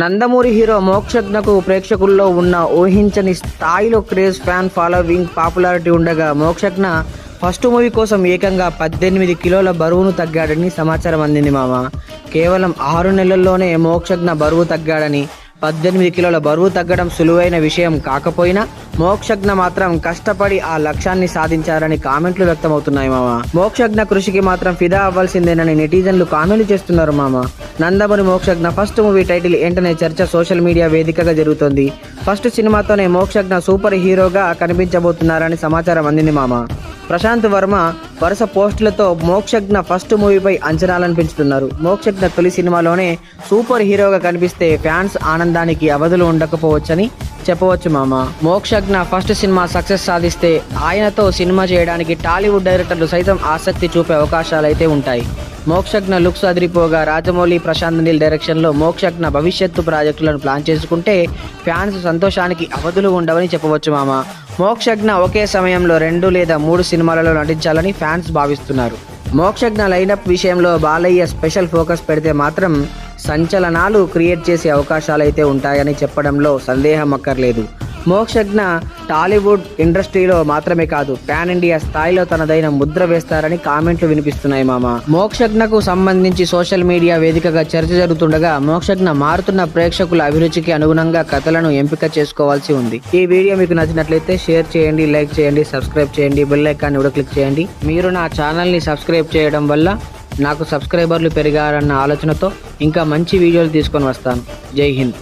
Nandamuri hero మోక్షజ్ఞకు ప్రేక్షకుల్లో ఉన్న ఊహించని స్థాయిలో క్రేజ్ ఫ్యాన్ ఫాలోవింగ్ పాపులారిటీ ఉండగా మోక్షజ్ఞ ఫస్ట్ మూవీ కోసం ఏకంగా పద్దెనిమిది కిలోల బరువును తగ్గాడని సమాచారం అందింది మామ. కేవలం ఆరు నెలల్లోనే మోక్షజ్ఞ బరువు తగ్గాడని పద్దెనిమిది కిలోల బరువు తగ్గడం సులువైన విషయం కాకపోయినా మోక్షజ్ఞ మాత్రం కష్టపడి ఆ లక్ష్యాన్ని సాధించారని కామెంట్లు వ్యక్తమవుతున్నాయి మామ. మోక్షజ్ఞ కృషికి మాత్రం ఫిదా అవ్వాల్సిందేనని నెటిజన్లు కామెంట్లు చేస్తున్నారు మామ. Nandamuri Mokshagna first movie title ఏంటనే చర్చ సోషల్ మీడియా వేదికగా జరుగుతోంది. ఫస్ట్ సినిమాతోనే మోక్షజ్ఞ సూపర్ హీరోగా కనిపించబోతున్నారని సమాచారం అందింది మామ. ప్రశాంత్ వర్మ వరుస పోస్టులతో మోక్షజ్ఞ ఫస్ట్ మూవీపై అంచనాలను పెంచుతున్నారు. మోక్షజ్ఞ తొలి సినిమాలోనే సూపర్ హీరోగా కనిపిస్తే ఫ్యాన్స్ ఆనందానికి అవధులు ఉండకపోవచ్చని చెప్పవచ్చు మామ. మోక్షజ్ఞ ఫస్ట్ సినిమా సక్సెస్ సాధిస్తే ఆయనతో సినిమా చేయడానికి టాలీవుడ్ డైరెక్టర్లు సైతం ఆసక్తి చూపే అవకాశాలు అయితే ఉంటాయి. మోక్షజ్ఞ లుక్స్ అదిరిపోగా రాజమౌళి ప్రశాంత్ నీల్ డైరెక్షన్లో మోక్షజ్ఞ భవిష్యత్తు ప్రాజెక్టులను ప్లాన్ చేసుకుంటే ఫ్యాన్స్ సంతోషానికి అవధులు ఉండవని చెప్పవచ్చు మామ. మోక్షజ్ఞ ఒకే సమయంలో రెండు లేదా మూడు సినిమాలలో నటించాలని ఫ్యాన్స్ భావిస్తున్నారు. మోక్షజ్ఞ లైనప్ విషయంలో బాలయ్య స్పెషల్ ఫోకస్ పెడితే మాత్రం సంచలనాలు క్రియేట్ చేసే అవకాశాలు అయితే ఉంటాయని చెప్పడంలో సందేహం అక్కర్లేదు. మోక్షజ్ఞ టాలీవుడ్ ఇండస్ట్రీలో మాత్రమే కాదు పాన్ ఇండియా స్థాయిలో తనదైన ముద్ర వేస్తారని కామెంట్లు వినిపిస్తున్నాయి మామ. మోక్షజ్ఞకు సంబంధించి సోషల్ మీడియా వేదికగా చర్చ జరుగుతుండగా మోక్షజ్ఞ మారుతున్న ప్రేక్షకుల అభిరుచికి అనుగుణంగా కథలను ఎంపిక చేసుకోవాల్సి ఉంది. ఈ వీడియో మీకు నచ్చినట్లయితే షేర్ చేయండి లైక్ చేయండి సబ్స్క్రైబ్ చేయండి బెల్ ఐకాన్ని కూడా క్లిక్ చేయండి. మీరు నా ఛానల్ని సబ్స్క్రైబ్ చేయడం వల్ల నాకు సబ్స్క్రైబర్లు పెరిగారన్న ఆలోచనతో ఇంకా మంచి వీడియోలు తీసుకొని వస్తాను. జై హింద్.